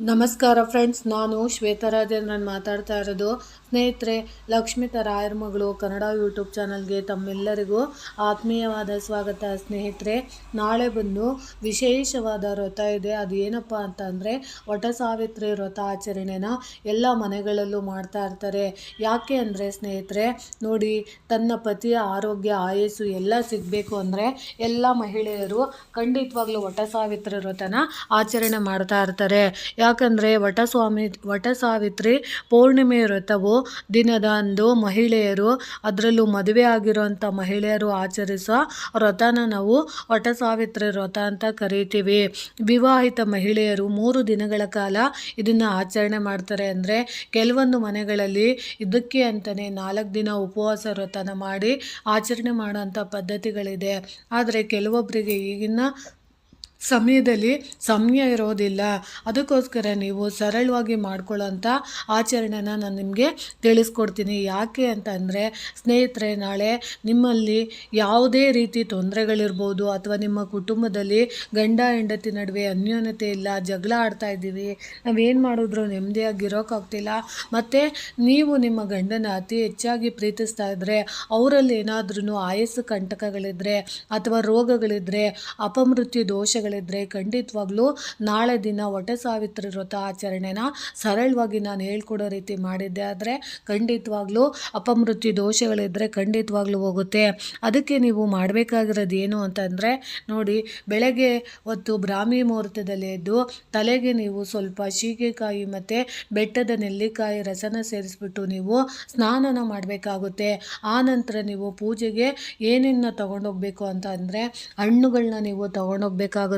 ನಮಸ್ಕಾರ ಫ್ರೆಂಡ್ಸ್ ನಾನು ಶ್ವೇತರಾಜೇಂದ್ರನ್ ಮಾತಾಡ್ತಾ ಇರೋದು. ಸ್ನೇಹಿತರೆ ಲಕ್ಷ್ಮಿತ ರಾಯರ್ ಮಗಳು ಕನ್ನಡ ಯೂಟ್ಯೂಬ್ ಚಾನಲ್ಗೆ ತಮ್ಮೆಲ್ಲರಿಗೂ ಆತ್ಮೀಯವಾದ ಸ್ವಾಗತ ಸ್ನೇಹಿತರೆ. ನಾಳೆ ಬಂದು ವಿಶೇಷವಾದ ವ್ರತ ಇದೆ. ಅದು ಏನಪ್ಪ ಅಂತ ಅಂದರೆ, ವಟ ಸಾವಿತ್ರಿ ವ್ರತ ಆಚರಣೆನ ಎಲ್ಲ ಮನೆಗಳಲ್ಲೂ ಮಾಡ್ತಾ ಇರ್ತಾರೆ. ಯಾಕೆ ಅಂದರೆ ಸ್ನೇಹಿತರೆ, ನೋಡಿ, ತನ್ನ ಪತಿಯ ಆರೋಗ್ಯ, ಆಯಸ್ಸು ಎಲ್ಲ ಸಿಗಬೇಕು ಅಂದರೆ ಎಲ್ಲ ಮಹಿಳೆಯರು ಖಂಡಿತವಾಗ್ಲೂ ವಟ ಸಾವಿತ್ರಿ ವ್ರತನ ಆಚರಣೆ ಮಾಡ್ತಾ ಇರ್ತಾರೆ. ಯಾಕಂದರೆ ವಟ ಸ್ವಾಮಿ ವಟ ಸಾವಿತ್ರಿ ಪೌರ್ಣಿಮೆ ವ್ರತವು ದಿನದ ಅಂದು ಮಹಿಳೆಯರು ಅದರಲ್ಲೂ ಮದುವೆ ಆಗಿರುವಂಥ ಮಹಿಳೆಯರು ಆಚರಿಸುವ ವ್ರತನ ನಾವು ವಟ ಸಾವಿತ್ರಿ ವ್ರತ ಅಂತ ಕರಿತೀವಿ. ವಿವಾಹಿತ ಮಹಿಳೆಯರು ಮೂರು ದಿನಗಳ ಕಾಲ ಇದನ್ನು ಆಚರಣೆ ಮಾಡ್ತಾರೆ ಅಂದರೆ ಕೆಲವೊಂದು ಮನೆಗಳಲ್ಲಿ ಇದಕ್ಕೆ ಅಂತಲೇ ನಾಲ್ಕು ದಿನ ಉಪವಾಸ ವ್ರತನ ಮಾಡಿ ಆಚರಣೆ ಮಾಡೋಂಥ ಪದ್ಧತಿಗಳಿದೆ. ಆದರೆ ಕೆಲವೊಬ್ಬರಿಗೆ ಈಗಿನ ಸಮಯದಲ್ಲಿ ಸಮಯ ಇರೋದಿಲ್ಲ. ಅದಕ್ಕೋಸ್ಕರ ನೀವು ಸರಳವಾಗಿ ಮಾಡ್ಕೊಳ್ಳೋಂಥ ಆಚರಣೆನ ನಾನು ನಿಮಗೆ ತಿಳಿಸ್ಕೊಡ್ತೀನಿ. ಯಾಕೆ ಅಂತ ಅಂದರೆ ಸ್ನೇಹಿತರೆ, ನಾಳೆ ನಿಮ್ಮಲ್ಲಿ ಯಾವುದೇ ರೀತಿ ತೊಂದರೆಗಳಿರ್ಬೋದು ಅಥವಾ ನಿಮ್ಮ ಕುಟುಂಬದಲ್ಲಿ ಗಂಡ, ಹೆಂಡತಿ ನಡುವೆ ಅನ್ಯೋನ್ಯತೆ ಇಲ್ಲ, ಜಗಳ ಆಡ್ತಾ ಇದ್ದೀವಿ ನಾವೇನು ಮಾಡಿದ್ರು ನೆಮ್ಮದಿಯಾಗಿರೋಕ್ಕಾಗ್ತಿಲ್ಲ ಮತ್ತು ನೀವು ನಿಮ್ಮ ಗಂಡನ ಅತಿ ಹೆಚ್ಚಾಗಿ ಪ್ರೀತಿಸ್ತಾ ಇದ್ದರೆ ಅವರಲ್ಲಿ ಏನಾದ್ರೂ ಆಯಸ್ಸು ಕಂಟಕಗಳಿದ್ದರೆ ಅಥವಾ ರೋಗಗಳಿದ್ದರೆ ಅಪಮೃತ್ಯು ದೋಷಗಳಿದ್ದರೆ ಖಂಡಿತವಾಗ್ಲೂ ನಾಳೆ ದಿನ ಹೊಟ್ಟೆ ಸಾವಿತ್ರಿ ವ್ರತ ಆಚರಣೆನ ಸರಳವಾಗಿ ನಾನು ಹೇಳ್ಕೊಡೋ ರೀತಿ ಮಾಡಿದ್ದೆ. ಆದರೆ ಖಂಡಿತವಾಗ್ಲೂ ಅಪಮೃತ್ಯು ದೋಷಗಳಿದ್ದರೆ ಖಂಡಿತವಾಗ್ಲೂ ಹೋಗುತ್ತೆ. ಅದಕ್ಕೆ ನೀವು ಮಾಡಬೇಕಾಗಿರೋದು ಏನು ಅಂತಂದರೆ ನೋಡಿ, ಬೆಳಗ್ಗೆ ಹೊತ್ತು ಬ್ರಾಹ್ಮಿ ಮುಹೂರ್ತದಲ್ಲಿ ಎದ್ದು ತಲೆಗೆ ನೀವು ಸ್ವಲ್ಪ ಸೀಗೆಕಾಯಿ ಮತ್ತು ಬೆಟ್ಟದ ನೆಲ್ಲಿಕಾಯಿ ರಸನ ಸೇರಿಸ್ಬಿಟ್ಟು ನೀವು ಸ್ನಾನನ ಮಾಡಬೇಕಾಗುತ್ತೆ. ಆ ನಂತರ ನೀವು ಪೂಜೆಗೆ ಏನೇನ ತಗೊಂಡೋಗ್ಬೇಕು ಅಂತ ಅಂದರೆ ಹಣ್ಣುಗಳನ್ನ ನೀವು ತಗೊಂಡೋಗ್ಬೇಕಾಗುತ್ತೆ.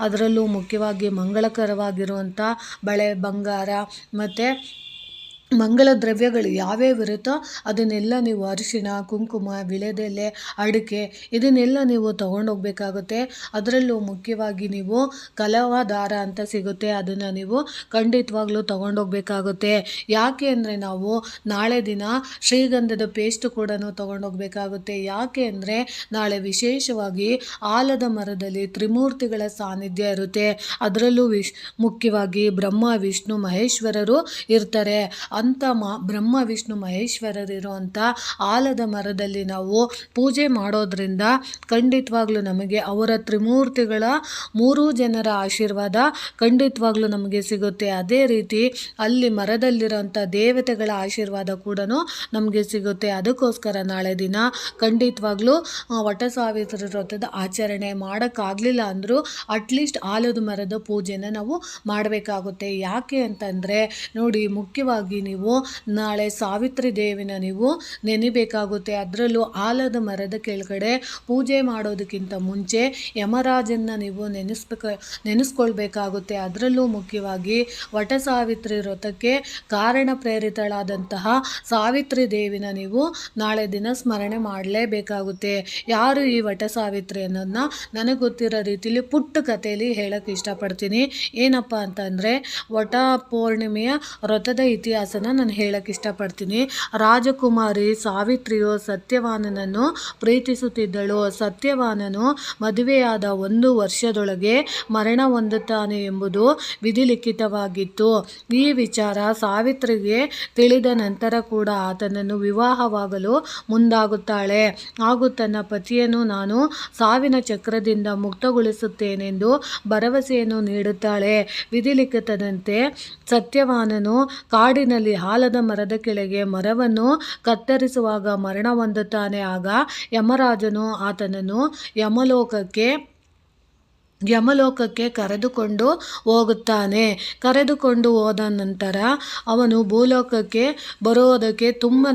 ಅದರಲ್ಲೂ ಮುಖ್ಯವಾಗಿ ಮಂಗಳಕರವಾಗಿರುವಂಥ ಬಳೆ ಬಂಗಾರ ಮತ್ತು ಮಂಗಲ ದ್ರವ್ಯಗಳು ಯಾವ್ಯಾವ ಇರುತ್ತೋ ಅದನ್ನೆಲ್ಲ ನೀವು ಅರಿಶಿಣ, ಕುಂಕುಮ ವಿಳೆದೆಲೆ ಅಡಿಕೆ ಇದನ್ನೆಲ್ಲ ನೀವು ತೊಗೊಂಡೋಗ್ಬೇಕಾಗುತ್ತೆ. ಅದರಲ್ಲೂ ಮುಖ್ಯವಾಗಿ ನೀವು ಕಲವ ದಾರ ಅಂತ ಸಿಗುತ್ತೆ. ಅದನ್ನು ನೀವು ಖಂಡಿತವಾಗ್ಲೂ ತೊಗೊಂಡೋಗ್ಬೇಕಾಗುತ್ತೆ. ಯಾಕೆ ಅಂದರೆ ನಾವು ನಾಳೆ ದಿನ ಶ್ರೀಗಂಧದ ಪೇಸ್ಟ್ ಕೂಡ ತೊಗೊಂಡೋಗ್ಬೇಕಾಗುತ್ತೆ. ಯಾಕೆ ಅಂದರೆ ನಾಳೆ ವಿಶೇಷವಾಗಿ ಆಲದ ಮರದಲ್ಲಿ ತ್ರಿಮೂರ್ತಿಗಳ ಸಾನ್ನಿಧ್ಯ ಇರುತ್ತೆ. ಅದರಲ್ಲೂ ವಿಶ್ ಮುಖ್ಯವಾಗಿ ಬ್ರಹ್ಮ, ವಿಷ್ಣು, ಮಹೇಶ್ವರರು ಇರ್ತಾರೆ. ಅಂಥ ಮ, ಬ್ರಹ್ಮ, ವಿಷ್ಣು, ಮಹೇಶ್ವರರಿರುವಂಥ ಆಲದ ಮರದಲ್ಲಿ ನಾವು ಪೂಜೆ ಮಾಡೋದ್ರಿಂದ ಖಂಡಿತವಾಗ್ಲೂ ನಮಗೆ ಅವರ ತ್ರಿಮೂರ್ತಿಗಳ ಮೂರೂ ಜನರ ಆಶೀರ್ವಾದ ಖಂಡಿತವಾಗ್ಲೂ ನಮಗೆ ಸಿಗುತ್ತೆ. ಅದೇ ರೀತಿ ಅಲ್ಲಿ ಮರದಲ್ಲಿರುವಂಥ ದೇವತೆಗಳ ಆಶೀರ್ವಾದ ಕೂಡ ನಮಗೆ ಸಿಗುತ್ತೆ. ಅದಕ್ಕೋಸ್ಕರ ನಾಳೆ ದಿನ ಖಂಡಿತವಾಗ್ಲೂ ವಟ ಸಾವಿತ್ರಿ ವ್ರತದ ಆಚರಣೆ ಮಾಡೋಕ್ಕಾಗಲಿಲ್ಲ ಅಂದರೂ ಅಟ್ಲೀಸ್ಟ್ ಆಲದ ಮರದ ಪೂಜೆನ ನಾವು ಮಾಡಬೇಕಾಗುತ್ತೆ. ಯಾಕೆ ಅಂತಂದರೆ, ನೋಡಿ, ಮುಖ್ಯವಾಗಿ ನೀವು, ನಾಳೆ ಸಾವಿತ್ರಿ ದೇವಿನ ನೀವು ನೆನಿಬೇಕಾಗುತ್ತೆ. ಅದರಲ್ಲೂ ಆಲದ ಮರದ ಕೆಳಗಡೆ ಪೂಜೆ ಮಾಡೋದಕ್ಕಿಂತ ಮುಂಚೆ ಯಮರಾಜನ್ನ ನೀವು ನೆನೆಸ್ಬೇಕ, ನೆನೆಸ್ಕೊಳ್ಬೇಕಾಗುತ್ತೆ. ಅದರಲ್ಲೂ ಮುಖ್ಯವಾಗಿ ವಟ ಸಾವಿತ್ರಿ ವ್ರತಕ್ಕೆ ಕಾರಣ ಪ್ರೇರಿತಳಾದಂತಹ ಸಾವಿತ್ರಿ ದೇವಿನ ನೀವು ನಾಳೆ ದಿನ ಸ್ಮರಣೆ ಮಾಡಲೇಬೇಕಾಗುತ್ತೆ. ಯಾರು ಈ ವಟ ಸಾವಿತ್ರಿ ಅನ್ನೋದನ್ನ ನನಗೆ ಗೊತ್ತಿರೋ ರೀತಿಯಲ್ಲಿ ಪುಟ್ಟ ಕಥೆಯಲ್ಲಿ ಹೇಳೋಕ್ಕೆ ಇಷ್ಟಪಡ್ತೀನಿ. ಏನಪ್ಪ ಅಂತಂದರೆ ವಟ ಪೌರ್ಣಿಮೆಯ ವ್ರತದ ಇತಿಹಾಸನ ನಾನು ಹೇಳಕ್ಕೆ ಇಷ್ಟಪಡ್ತೀನಿ. ರಾಜಕುಮಾರಿ ಸಾವಿತ್ರಿಯು ಸತ್ಯವಾನನನ್ನು ಪ್ರೀತಿಸುತ್ತಿದ್ದಳು. ಸತ್ಯವಾನನು ಮದುವೆಯಾದ ಒಂದು ವರ್ಷದೊಳಗೆ ಮರಣ ಹೊಂದುತ್ತಾನೆ ಎಂಬುದು ವಿಧಿಲಿಖಿತವಾಗಿತ್ತು. ಈ ವಿಚಾರ ಸಾವಿತ್ರಿಗೆ ತಿಳಿದ ನಂತರ ಕೂಡ ಆತನನ್ನು ವಿವಾಹವಾಗಲು ಮುಂದಾಗುತ್ತಾಳೆ. ಹಾಗೂ ತನ್ನ ಪತಿಯನ್ನು ನಾನು ಸಾವಿನ ಚಕ್ರದಿಂದ ಮುಕ್ತಗೊಳಿಸುತ್ತೇನೆಂದು ಭರವಸೆಯನ್ನು ನೀಡುತ್ತಾಳೆ. ವಿಧಿಲಿಖಿತದಂತೆ ಸತ್ಯವಾನನು ಕಾಡಿನಲ್ಲಿ ಆಲದ ಮರದ ಕೆಳಗೆ ಮರವನ್ನು ಕತ್ತರಿಸುವಾಗ ಮರಣ ಹೊಂದುತ್ತಾನೆ. ಆಗ ಯಮರಾಜನು ಆತನನ್ನು ಯಮಲೋಕಕ್ಕೆ ಯಮಲೋಕಕ್ಕೆ ಕರೆದುಕೊಂಡು ಹೋಗುತ್ತಾನೆ. ಕರೆದುಕೊಂಡು ಹೋದ ನಂತರ ಅವನು ಭೂಲೋಕಕ್ಕೆ ಬರೋದಕ್ಕೆ ತುಂಬಾ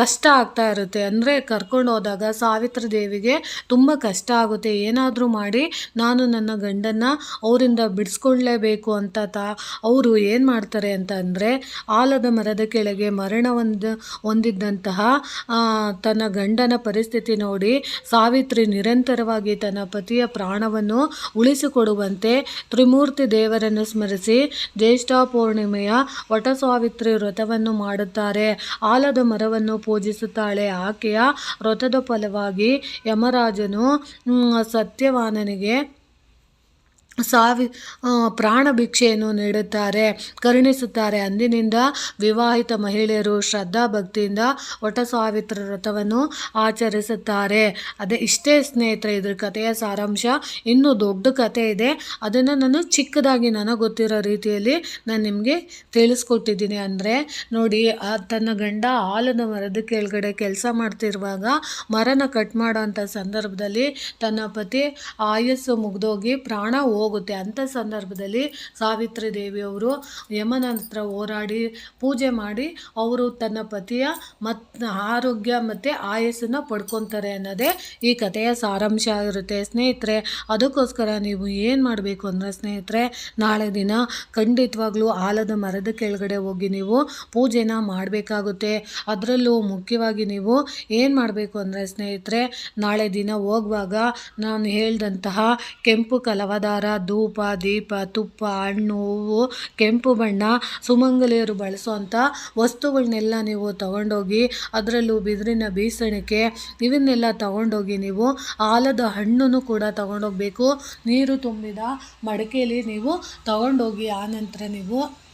ಕಷ್ಟ ಆಗ್ತಾ ಇರುತ್ತೆ. ಅಂದರೆ ಕರ್ಕೊಂಡು ಹೋದಾಗ ಸಾವಿತ್ರಿ ದೇವಿಗೆ ತುಂಬ ಕಷ್ಟ ಆಗುತ್ತೆ. ಏನಾದರೂ ಮಾಡಿ ನಾನು ನನ್ನ ಗಂಡನ್ನು ಅವರಿಂದ ಬಿಡಿಸ್ಕೊಳ್ಳೇಬೇಕು ಅಂತ ತಾ, ಅವರು ಏನು ಮಾಡ್ತಾರೆ ಅಂತ ಅಂದರೆ ಆಲದ ಮರದ ಕೆಳಗೆ ಮರಣ ಹೊಂದ, ಹೊಂದಿದ್ದಂತಹ ತನ್ನ ಗಂಡನ ಪರಿಸ್ಥಿತಿ ನೋಡಿ ಸಾವಿತ್ರಿ ನಿರಂತರವಾಗಿ ತನ್ನ ಪತಿಯ ಪ್ರಾಣವನ್ನು ಉಳಿಸಿಕೊಡುವಂತೆ ತ್ರಿಮೂರ್ತಿ ದೇವರನ್ನು ಸ್ಮರಿಸಿ ಜ್ಯೇಷ್ಠ ಪೂರ್ಣಿಮೆಯ ವಟ ಸಾವಿತ್ರಿ ವ್ರತವನ್ನು ಮಾಡುತ್ತಾರೆ. ಆಲದ ಮರವನ್ನು ಪೂಜಿಸುತ್ತಾಳೆ. ಆಕೆಯ ವ್ರತದ ಫಲವಾಗಿ ಯಮರಾಜನು ಸತ್ಯವಾನನಿಗೆ ಸಾವಿ ಪ್ರಾಣ ಭಿಕ್ಷೆಯನ್ನು ನೀಡುತ್ತಾರೆ, ಕರುಣಿಸುತ್ತಾರೆ. ಅಂದಿನಿಂದ ವಿವಾಹಿತ ಮಹಿಳೆಯರು ಶ್ರದ್ಧಾ ಭಕ್ತಿಯಿಂದ ವಟ ಸಾವಿತ್ರ ವ್ರತವನ್ನು ಆಚರಿಸುತ್ತಾರೆ. ಅದೇ ಇಷ್ಟೇ ಸ್ನೇಹಿತರೆ, ಇದ್ರ ಕಥೆಯ ಸಾರಾಂಶ. ಇನ್ನೂ ದೊಡ್ಡ ಕಥೆ ಇದೆ. ಅದನ್ನು ನಾನು ಚಿಕ್ಕದಾಗಿ ನನಗೆ ಗೊತ್ತಿರೋ ರೀತಿಯಲ್ಲಿ ನಾನು ನಿಮಗೆ ತಿಳಿಸ್ಕೊಟ್ಟಿದ್ದೀನಿ. ಅಂದರೆ ನೋಡಿ ತನ್ನ ಗಂಡ ಆಲದ ಮರದ ಕೆಳಗಡೆ ಕೆಲಸ ಮಾಡ್ತಿರುವಾಗ ಮರನ ಕಟ್ ಮಾಡೋಂಥ ಸಂದರ್ಭದಲ್ಲಿ ತನ್ನ ಪತಿ ಆಯಸ್ಸು ಮುಗ್ದೋಗಿ ಪ್ರಾಣ ಹೋಗುತ್ತೆ. ಅಂಥ ಸಂದರ್ಭದಲ್ಲಿ ಸಾವಿತ್ರಿ ದೇವಿಯವರು ಯಮನ ಹತ್ರ ಹೋರಾಡಿ, ಪೂಜೆ ಮಾಡಿ ಅವರು ತನ್ನ ಪತಿಯ ಮತ್, ಆರೋಗ್ಯ ಮತ್ತು ಆಯಸ್ಸನ್ನು ಪಡ್ಕೊತಾರೆ ಅನ್ನೋದೇ ಈ ಕಥೆಯ ಸಾರಾಂಶ ಆಗಿರುತ್ತೆ. ಸ್ನೇಹಿತರೆ, ಅದಕ್ಕೋಸ್ಕರ ನೀವು ಏನು ಮಾಡಬೇಕು ಅಂದರೆ ಸ್ನೇಹಿತರೆ, ನಾಳೆ ದಿನ ಖಂಡಿತವಾಗ್ಲೂ ಆಲದ ಮರದ ಕೆಳಗಡೆ ಹೋಗಿ ನೀವು ಪೂಜೆನ ಮಾಡಬೇಕಾಗುತ್ತೆ. ಅದರಲ್ಲೂ ಮುಖ್ಯವಾಗಿ ನೀವು ಏನು ಮಾಡಬೇಕು ಅಂದರೆ ಸ್ನೇಹಿತರೆ, ನಾಳೆ ದಿನ ಹೋಗುವಾಗ ನಾನು ಹೇಳಿದಂತಹ ಕೆಂಪು ಕಲವದಾರ ಧೂಪ, ದೀಪ, ತುಪ್ಪ, ಹಣ್ಣು, ಹೂವು, ಕೆಂಪು ಬಣ್ಣ, ಸುಮಂಗಲಿಯರು ಬಳಸುವಂಥ ವಸ್ತುಗಳನ್ನೆಲ್ಲ ನೀವು ತಗೊಂಡೋಗಿ ಅದರಲ್ಲೂ ಬಿದಿರಿನ ಬೀಸಣಿಕೆ ಇವನ್ನೆಲ್ಲ ತಗೊಂಡೋಗಿ ನೀವು ಆಲದ ಹಣ್ಣನ್ನು ಕೂಡ ತಗೊಂಡೋಗಬೇಕು. ನೀರು ತುಂಬಿದ ಮಡಕೆಯಲ್ಲಿ ನೀವು ತಗೊಂಡೋಗಿ ಆನಂತರ ನೀವು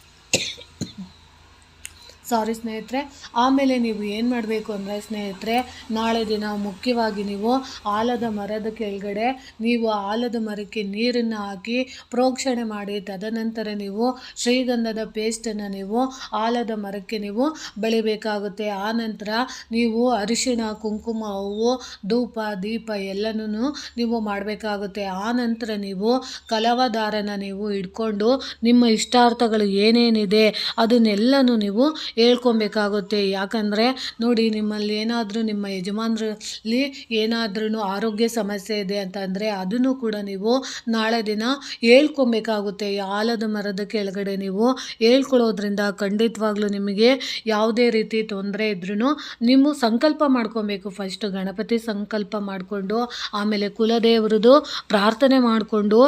ಸಾರಿ ಸ್ನೇಹಿತರೆ, ಆಮೇಲೆ ನೀವು ಏನು ಮಾಡಬೇಕು ಅಂದರೆ ಸ್ನೇಹಿತರೆ, ನಾಳೆ ದಿನ ಮುಖ್ಯವಾಗಿ ನೀವು ಆಲದ ಮರದ ಕೆಳಗಡೆ ನೀವು ಆಲದ ಮರಕ್ಕೆ ನೀರನ್ನು ಹಾಕಿ ಪ್ರೋಕ್ಷಣೆ ಮಾಡಿ, ತದನಂತರ ನೀವು ಶ್ರೀಗಂಧದ ಪೇಸ್ಟನ್ನು ನೀವು ಆಲದ ಮರಕ್ಕೆ ನೀವು ಬೆಳಿಬೇಕಾಗುತ್ತೆ. ಆ ನಂತರ ನೀವು ಅರಿಶಿಣ, ಕುಂಕುಮ, ಹೂವು, ಧೂಪ, ದೀಪ ಎಲ್ಲನೂ ನೀವು ಮಾಡಬೇಕಾಗುತ್ತೆ. ಆ ನಂತರ ನೀವು ಕಲವದಾರನ ನೀವು ಇಟ್ಕೊಂಡು ನಿಮ್ಮ ಇಷ್ಟಾರ್ಥಗಳು ಏನೇನಿದೆ ಅದನ್ನೆಲ್ಲನೂ ನೀವು ಹೇಳ್ಕೊಬೇಕಾಗುತ್ತೆ. ಯಾಕಂದರೆ ನೋಡಿ, ನಿಮ್ಮಲ್ಲಿ ಏನಾದರೂ ನಿಮ್ಮ ಯಜಮಾನರಲ್ಲಿ ಏನಾದ್ರೂ ಆರೋಗ್ಯ ಸಮಸ್ಯೆ ಇದೆ ಅಂತಂದರೆ ಅದನ್ನು ಕೂಡ ನೀವು ನಾಳೆ ದಿನ ಹೇಳ್ಕೊಬೇಕಾಗುತ್ತೆ. ಆಲದ ಮರದ ಕೆಳಗಡೆ ನೀವು ಹೇಳ್ಕೊಳ್ಳೋದ್ರಿಂದ ಖಂಡಿತವಾಗ್ಲೂ ನಿಮಗೆ ಯಾವುದೇ ರೀತಿ ತೊಂದರೆ ಇದ್ರೂ ನೀವು ಸಂಕಲ್ಪ ಮಾಡ್ಕೊಬೇಕು. ಫಸ್ಟ್ ಗಣಪತಿ ಸಂಕಲ್ಪ ಮಾಡಿಕೊಂಡು, ಆಮೇಲೆ ಕುಲದೇವ್ರದ್ದು ಪ್ರಾರ್ಥನೆ ಮಾಡಿಕೊಂಡು,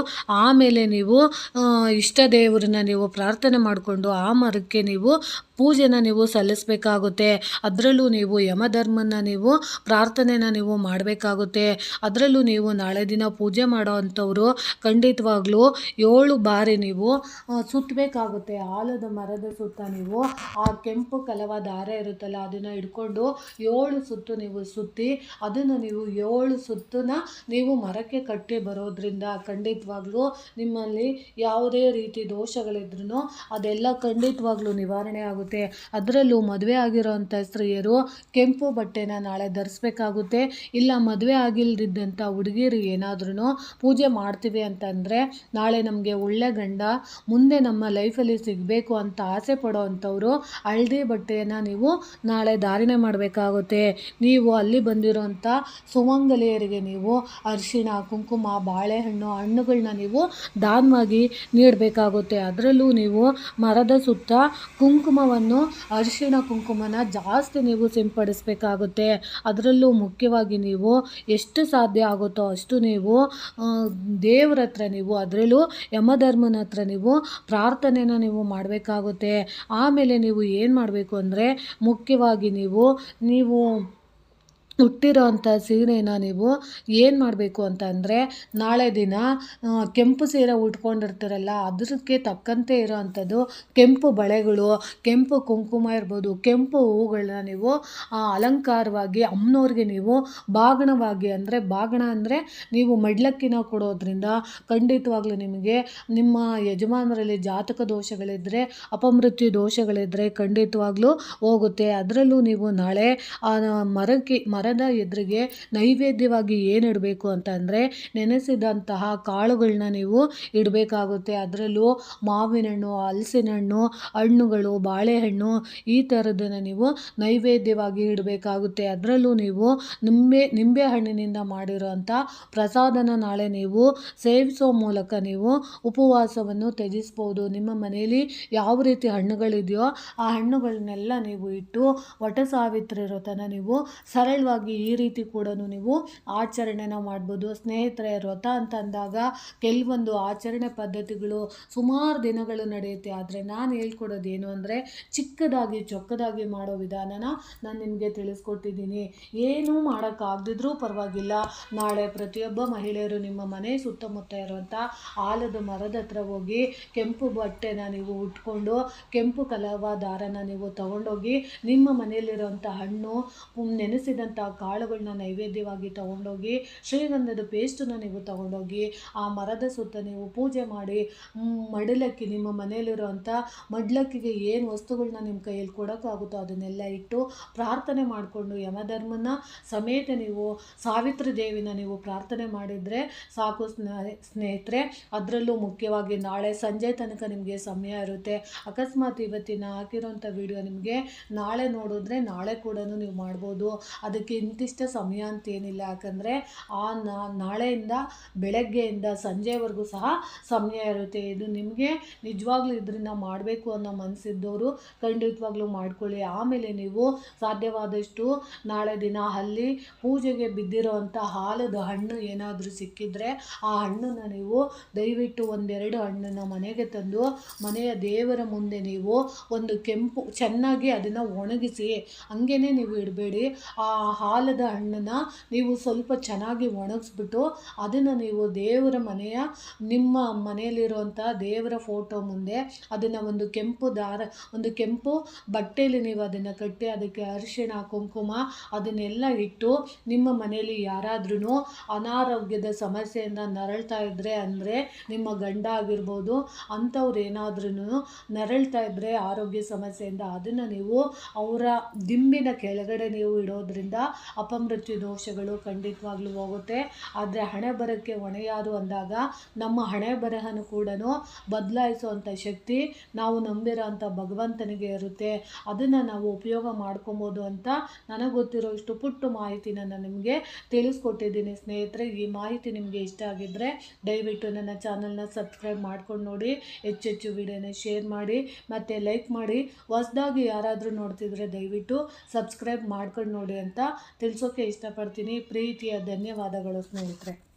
ಆಮೇಲೆ ನೀವು ಇಷ್ಟ ದೇವರನ್ನ ನೀವು ಪ್ರಾರ್ಥನೆ ಮಾಡಿಕೊಂಡು, ಆ ಮರಕ್ಕೆ ನೀವು ಪೂಜೆನ ನೀವು ಸಲ್ಲಿಸಬೇಕಾಗುತ್ತೆ. ಅದರಲ್ಲೂ ನೀವು ಯಮಧರ್ಮನ ನೀವು, ಪ್ರಾರ್ಥನೆನ ನೀವು ಮಾಡಬೇಕಾಗುತ್ತೆ. ಅದರಲ್ಲೂ ನೀವು ನಾಳೆ ದಿನ ಪೂಜೆ ಮಾಡೋ ಅಂಥವ್ರು ಖಂಡಿತವಾಗ್ಲೂ ಏಳು ಬಾರಿ ನೀವು ಸುತ್ತಬೇಕಾಗುತ್ತೆ ಆಲದ ಮರದ ಸುತ್ತ ನೀವು, ಆ ಕೆಂಪು ಕಲವ ದಾರ ಇರುತ್ತಲ್ಲ, ಅದನ್ನು ಹಿಡ್ಕೊಂಡು ಏಳು ಸುತ್ತು ನೀವು ಸುತ್ತಿ, ಅದನ್ನು ನೀವು ಏಳು ಸುತ್ತನ್ನ ನೀವು ಮರಕ್ಕೆ ಕಟ್ಟಿ ಬರೋದ್ರಿಂದ ಖಂಡಿತವಾಗ್ಲೂ ನಿಮ್ಮಲ್ಲಿ ಯಾವುದೇ ರೀತಿ ದೋಷಗಳಿದ್ರು ಅದೆಲ್ಲ ಖಂಡಿತವಾಗ್ಲೂ ನಿವಾರಣೆ ಆಗುತ್ತೆ. ಅದರಲ್ಲೂ ಮದುವೆ ಆಗಿರೋವಂಥ ಸ್ತ್ರೀಯರು ಕೆಂಪು ಬಟ್ಟೆನ ನಾಳೆ ಧರಿಸ್ಬೇಕಾಗುತ್ತೆ. ಇಲ್ಲ ಮದುವೆ ಆಗಿಲ್ದಿದ್ದಂಥ ಹುಡುಗಿರು ಏನಾದ್ರೂ ಪೂಜೆ ಮಾಡ್ತೀವಿ ಅಂತಂದರೆ ನಾಳೆ ನಮಗೆ ಒಳ್ಳೆ ಗಂಡ, ಮುಂದೆ ನಮ್ಮ ಲೈಫಲ್ಲಿ ಸಿಗಬೇಕು ಅಂತ ಆಸೆ ಪಡೋ ಅಂಥವ್ರು ಹಳದಿ ಬಟ್ಟೆಯನ್ನು ನೀವು ನಾಳೆ ಧಾರಣೆ ಮಾಡಬೇಕಾಗುತ್ತೆ. ನೀವು ಅಲ್ಲಿ ಬಂದಿರೋಂಥ ಸುಮಂಗಲಿಯರಿಗೆ ನೀವು ಅರಿಶಿಣ, ಕುಂಕುಮ, ಬಾಳೆಹಣ್ಣು ಹಣ್ಣುಗಳನ್ನ ನೀವು ದಾನವಾಗಿ ನೀಡಬೇಕಾಗುತ್ತೆ. ಅದರಲ್ಲೂ ನೀವು ಮರದ ಸುತ್ತ ಕುಂಕುಮವನ್ನು ಅರಿಶಿಣ ಕುಂಕುಮನ ಜಾಸ್ತಿ ನೀವು ಸಿಂಪಡಿಸಬೇಕಾಗುತ್ತೆ. ಅದರಲ್ಲೂ ಮುಖ್ಯವಾಗಿ ನೀವು ಎಷ್ಟು ಸಾಧ್ಯ ಆಗುತ್ತೋ ಅಷ್ಟು ನೀವು ದೇವ್ರ ಹತ್ರ ನೀವು, ಅದರಲ್ಲೂ ಯಮಧರ್ಮನ ಹತ್ರ ನೀವು ಪ್ರಾರ್ಥನೆನ ನೀವು ಮಾಡಬೇಕಾಗುತ್ತೆ. ಆಮೇಲೆ ನೀವು ಏನು ಮಾಡಬೇಕು ಅಂದರೆ ಮುಖ್ಯವಾಗಿ ನೀವು ನೀವು ಹುಟ್ಟಿರೋ ಅಂಥ ಸೀರೆನ ನೀವು ಏನು ಮಾಡಬೇಕು ಅಂತ ಅಂದರೆ ನಾಳೆ ದಿನ ಕೆಂಪು ಸೀರೆ ಉಟ್ಕೊಂಡಿರ್ತೀರಲ್ಲ ಅದಕ್ಕೆ ತಕ್ಕಂತೆ ಇರೋ ಅಂಥದ್ದು ಕೆಂಪು ಬಳೆಗಳು, ಕೆಂಪು ಕುಂಕುಮ ಇರ್ಬೋದು, ಕೆಂಪು ಹೂಗಳನ್ನ ನೀವು ಅಲಂಕಾರವಾಗಿ ಅಮ್ಮನವ್ರಿಗೆ ನೀವು ಬಾಗಣವಾಗಿ ಅಂದರೆ, ಬಾಗಣ ಅಂದರೆ ನೀವು ಮಡ್ಲಕ್ಕಿನ ಕೊಡೋದ್ರಿಂದ ಖಂಡಿತವಾಗ್ಲೂ ನಿಮಗೆ ನಿಮ್ಮ ಯಜಮಾನರಲ್ಲಿ ಜಾತಕ ದೋಷಗಳಿದ್ದರೆ ಅಪಮೃತ್ಯು ದೋಷಗಳಿದ್ದರೆ ಖಂಡಿತವಾಗ್ಲೂ ಹೋಗುತ್ತೆ. ಅದರಲ್ಲೂ ನೀವು ನಾಳೆ ಮರಕ್ಕೆ, ಮರ ಮರದ ಎದುರಿಗೆ ನೈವೇದ್ಯವಾಗಿ ಏನು ಇಡಬೇಕು ಅಂತಂದರೆ ನೆನೆಸಿದಂತಹ ಕಾಳುಗಳನ್ನ ನೀವು ಇಡಬೇಕಾಗುತ್ತೆ. ಅದರಲ್ಲೂ ಮಾವಿನ ಹಣ್ಣು ಹಲಸಿನ ಹಣ್ಣು ಹಣ್ಣುಗಳು, ಬಾಳೆಹಣ್ಣು ಈ ಥರದನ್ನು ನೀವು ನೈವೇದ್ಯವಾಗಿ ಇಡಬೇಕಾಗುತ್ತೆ. ಅದರಲ್ಲೂ ನೀವು ನಿಂಬೆ ನಿಂಬೆ ಹಣ್ಣಿನಿಂದ ಮಾಡಿರೋಂಥ ಪ್ರಸಾದನ ನಾಳೆ ನೀವು ಸೇವಿಸೋ ಮೂಲಕ ನೀವು ಉಪವಾಸವನ್ನು ತ್ಯಜಿಸ್ಬೋದು. ನಿಮ್ಮ ಮನೆಯಲ್ಲಿ ಯಾವ ರೀತಿ ಹಣ್ಣುಗಳಿದೆಯೋ ಆ ಹಣ್ಣುಗಳನ್ನೆಲ್ಲ ನೀವು ಇಟ್ಟು ವಟ ಸಾವಿತ್ರಿ ನೀವು ಸರಳವಾಗಿ ಈ ರೀತಿ ಕೂಡ ನೀವು ಆಚರಣೆನ ಮಾಡ್ಬೋದು. ಸ್ನೇಹಿತರೆ ವ್ರತ ಅಂತ ಅಂದಾಗ ಕೆಲವೊಂದು ಆಚರಣೆ ಪದ್ಧತಿಗಳು ಸುಮಾರು ದಿನಗಳು ನಡೆಯುತ್ತೆ. ಆದರೆ ನಾನು ಹೇಳ್ಕೊಡೋದು ಏನು ಅಂದರೆ ಚಿಕ್ಕದಾಗಿ ಚೊಕ್ಕದಾಗಿ ಮಾಡೋ ವಿಧಾನನ ನಾನು ನಿಮಗೆ ತಿಳಿಸ್ಕೊಟ್ಟಿದ್ದೀನಿ. ಏನೂ ಮಾಡೋಕ್ಕಾಗದಿದ್ರೂ ಪರವಾಗಿಲ್ಲ. ನಾಳೆ ಪ್ರತಿಯೊಬ್ಬ ಮಹಿಳೆಯರು ನಿಮ್ಮ ಮನೆ ಸುತ್ತಮುತ್ತ ಇರುವಂಥ ಆಲದ ಮರದ ಹತ್ರ ಹೋಗಿ ಕೆಂಪು ಬಟ್ಟೆನ ನೀವು ಉಟ್ಕೊಂಡು, ಕೆಂಪು ಕಲವ ದಾರನ ನೀವು ತಗೊಂಡೋಗಿ ನಿಮ್ಮ ಮನೆಯಲ್ಲಿರುವಂಥ ಹಣ್ಣು ನೆನೆಸಿದಂಥ ಕಾಳುಗಳನ್ನ ನೈವೇದ್ಯವಾಗಿ ತಗೊಂಡೋಗಿ, ಶ್ರೀಗಂಧದ ಪೇಸ್ಟನ್ನ ನೀವು ತಗೊಂಡೋಗಿ, ಆ ಮರದ ಸುತ್ತ ನೀವು ಪೂಜೆ ಮಾಡಿ ಮಡಲಕ್ಕಿ, ನಿಮ್ಮ ಮನೆಯಲ್ಲಿರುವಂಥ ಮಡ್ಲಕ್ಕಿಗೆ ಏನು ವಸ್ತುಗಳನ್ನ ನಿಮ್ಮ ಕೈಯಲ್ಲಿ ಕೊಡೋಕ್ಕಾಗುತ್ತೋ ಅದನ್ನೆಲ್ಲ ಇಟ್ಟು ಪ್ರಾರ್ಥನೆ ಮಾಡಿಕೊಂಡು ಯಮಧರ್ಮನ ಸಮೇತ ನೀವು ಸಾವಿತ್ರಿ ದೇವಿನ ನೀವು ಪ್ರಾರ್ಥನೆ ಮಾಡಿದರೆ ಸಾಕು ಸ್ನೇ- ಸ್ನೇಹಿತರೆ. ಅದರಲ್ಲೂ ಮುಖ್ಯವಾಗಿ ನಾಳೆ ಸಂಜೆ ತನಕ ನಿಮಗೆ ಸಮಯ ಇರುತ್ತೆ. ಅಕಸ್ಮಾತ್ ಇವತ್ತಿನ ಹಾಕಿರೋಂಥ ವಿಡಿಯೋ ನಿಮಗೆ ನಾಳೆ ನೋಡಿದ್ರೆ ನಾಳೆ ಕೂಡ ನೀವು ಮಾಡ್ಬೋದು. ಅದಕ್ಕೆ ಇಂತಿಷ್ಟ ಸಮಯ ಅಂತೇನಿಲ್ಲ. ಯಾಕಂದರೆ ಆ ನಾಳೆಯಿಂದ ಬೆಳಗ್ಗೆಯಿಂದ ಸಂಜೆವರೆಗೂ ಸಹ ಸಮಯ ಇರುತ್ತೆ. ಇದು ನಿಮಗೆ ನಿಜವಾಗ್ಲೂ ಇದರಿಂದ ಮಾಡಬೇಕು ಅನ್ನೋ ಮನಸ್ಸಿದ್ದವರು ಖಂಡಿತವಾಗ್ಲೂ ಮಾಡ್ಕೊಳ್ಳಿ. ಆಮೇಲೆ ನೀವು ಸಾಧ್ಯವಾದಷ್ಟು ನಾಳೆ ದಿನ ಅಲ್ಲಿ ಪೂಜೆಗೆ ಬಿದ್ದಿರೋವಂಥ ಹಾಲದ ಹಣ್ಣು ಏನಾದರೂ ಸಿಕ್ಕಿದ್ರೆ ಆ ಹಣ್ಣನ್ನು ನೀವು ದಯವಿಟ್ಟು ಒಂದೆರಡು ಹಣ್ಣನ್ನು ಮನೆಗೆ ತಂದು ಮನೆಯ ದೇವರ ಮುಂದೆ ನೀವು ಒಂದು ಕೆಂಪು, ಚೆನ್ನಾಗಿ ಅದನ್ನು ಒಣಗಿಸಿ ಹಂಗೇ ನೀವು ಇಡಬೇಡಿ. ಆ ಹಾಲದ ಹಣ್ಣನ್ನು ನೀವು ಸ್ವಲ್ಪ ಚೆನ್ನಾಗಿ ಒಣಗಿಸ್ಬಿಟ್ಟು ಅದನ್ನು ನೀವು ದೇವರ ಮನೆಯ, ನಿಮ್ಮ ಮನೆಯಲ್ಲಿರುವಂಥ ದೇವರ ಫೋಟೋ ಮುಂದೆ ಅದನ್ನು ಒಂದು ಕೆಂಪು ದಾರ, ಒಂದು ಕೆಂಪು ಬಟ್ಟೆಯಲ್ಲಿ ನೀವು ಅದನ್ನು ಕಟ್ಟಿ ಅದಕ್ಕೆ ಅರಿಶಿಣ, ಕುಂಕುಮ ಅದನ್ನೆಲ್ಲ ಇಟ್ಟು ನಿಮ್ಮ ಮನೆಯಲ್ಲಿ ಯಾರಾದ್ರೂ ಅನಾರೋಗ್ಯದ ಸಮಸ್ಯೆಯಿಂದ ನರಳ್ತಾ ಇದ್ದರೆ ಅಂದರೆ ನಿಮ್ಮ ಗಂಡ ಆಗಿರ್ಬೋದು, ಅಂಥವ್ರು ಏನಾದ್ರೂ ನರಳ್ತಾ ಇದ್ದರೆ ಆರೋಗ್ಯ ಸಮಸ್ಯೆಯಿಂದ ಅದನ್ನು ನೀವು ಅವರ ದಿಂಬಿನ ಕೆಳಗಡೆ ನೀವು ಇಡೋದ್ರಿಂದ ಅಪಮೃತ್ಯು ದೋಷಗಳು ಖಂಡಿತವಾಗ್ಲೂ ಹೋಗುತ್ತೆ. ಆದರೆ ಹಣೆ ಬರಕ್ಕೆ ಹೊಣೆಯಾರು ಅಂದಾಗ ನಮ್ಮ ಹಣೆ ಬರಹನು ಕೂಡ ಬದಲಾಯಿಸುವಂಥ ಶಕ್ತಿ ನಾವು ನಂಬಿರೋ ಅಂಥ ಭಗವಂತನಿಗೆ ಇರುತ್ತೆ. ಅದನ್ನು ನಾವು ಉಪಯೋಗ ಮಾಡ್ಕೊಬೋದು ಅಂತ ನನಗೆ ಗೊತ್ತಿರೋ ಇಷ್ಟು ಪುಟ್ಟು ಮಾಹಿತಿನ ನಾನು ನಿಮಗೆ ತಿಳಿಸ್ಕೊಟ್ಟಿದ್ದೀನಿ. ಸ್ನೇಹಿತರೆ, ಈ ಮಾಹಿತಿ ನಿಮಗೆ ಇಷ್ಟ ಆಗಿದ್ದರೆ ದಯವಿಟ್ಟು ನನ್ನ ಚಾನಲ್ನ ಸಬ್ಸ್ಕ್ರೈಬ್ ಮಾಡ್ಕೊಂಡು ನೋಡಿ ಹೆಚ್ಚೆಚ್ಚು ವಿಡಿಯೋನ ಶೇರ್ ಮಾಡಿ, ಮತ್ತು ಲೈಕ್ ಮಾಡಿ. ಹೊಸ್ದಾಗಿ ಯಾರಾದರೂ ನೋಡ್ತಿದ್ರೆ ದಯವಿಟ್ಟು ಸಬ್ಸ್ಕ್ರೈಬ್ ಮಾಡ್ಕೊಂಡು ನೋಡಿ ಅಂತ ತಿಳಿಸೋಕ್ಕೆ ಇಷ್ಟಪಡ್ತೀನಿ. ಪ್ರೀತಿಯ ಧನ್ಯವಾದಗಳು ಸ್ನೇಹಿತರೆ.